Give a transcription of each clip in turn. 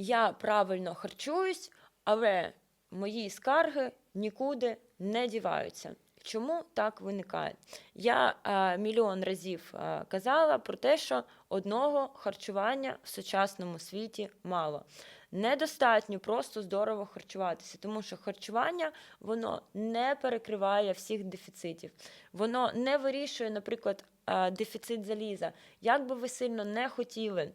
я правильно харчуюсь, але мої скарги нікуди не діваються. Чому так виникає? Я е, мільйон разів е, казала про те, що одного харчування в сучасному світі мало. Недостатньо просто здорово харчуватися, тому що харчування воно не перекриває всіх дефіцитів. Воно не вирішує, наприклад, е, дефіцит заліза. Як би ви сильно не хотіли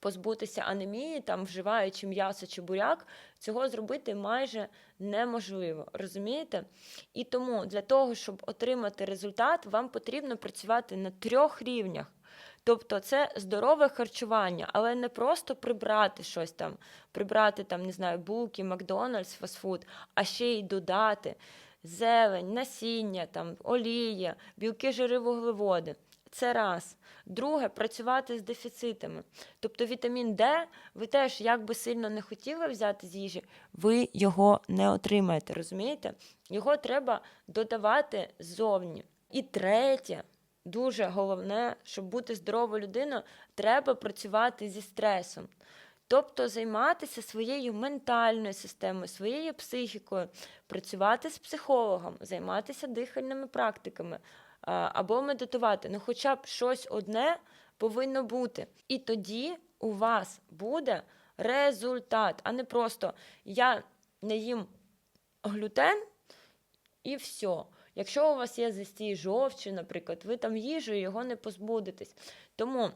позбутися анемії, там вживаючи м'ясо чи буряк, цього зробити майже неможливо. Розумієте? І тому для того, щоб отримати результат, вам потрібно працювати на трьох рівнях. Тобто це здорове харчування, але не просто прибрати щось там, прибрати там, не знаю, булки, Макдональдс, фастфуд, а ще й додати зелень, насіння, там, олія, білки, жири, вуглеводи. Це раз. Друге, працювати з дефіцитами. Тобто вітамін Д, ви теж, як би сильно не хотіли взяти з їжі, ви його не отримаєте, розумієте? Його треба додавати ззовні. І третє, дуже головне, щоб бути здоровою людиною, треба працювати зі стресом. Тобто займатися своєю ментальною системою, своєю психікою, працювати з психологом, займатися дихальними практиками або медитувати. Ну, хоча б щось одне повинно бути. І тоді у вас буде результат, а не просто я не їм глютен і все. Якщо у вас є застій жовчі, наприклад, ви там їжею його не позбудетесь. Тому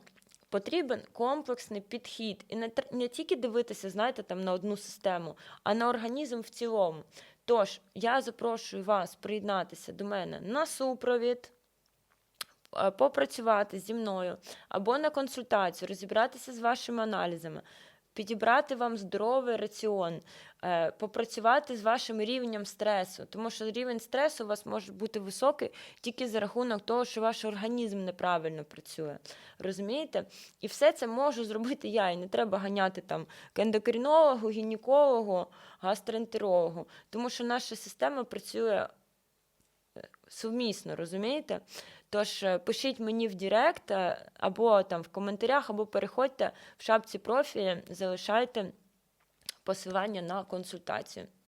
потрібен комплексний підхід і не, не тільки дивитися, знаєте, там на одну систему, а на організм в цілому. Тож я запрошую вас приєднатися до мене на супровід. е, Попрацювати зі мною або на консультацію, розібратися з вашими аналізами, підібрати вам здоровий раціон, е, попрацювати з вашим рівнем стресу, тому що рівень стресу у вас може бути високий тільки за рахунок того, що ваш організм неправильно працює. Розумієте? І все це можу зробити я. І не треба ганяти там к ендокринологу, гінекологу, гастроентерологу, тому що наша система працює сумісно, розумієте? Тож е, пишіть мені в Директ е, або там в коментарях, або переходьте в шапці профілі, залишайте посилання на консультацію.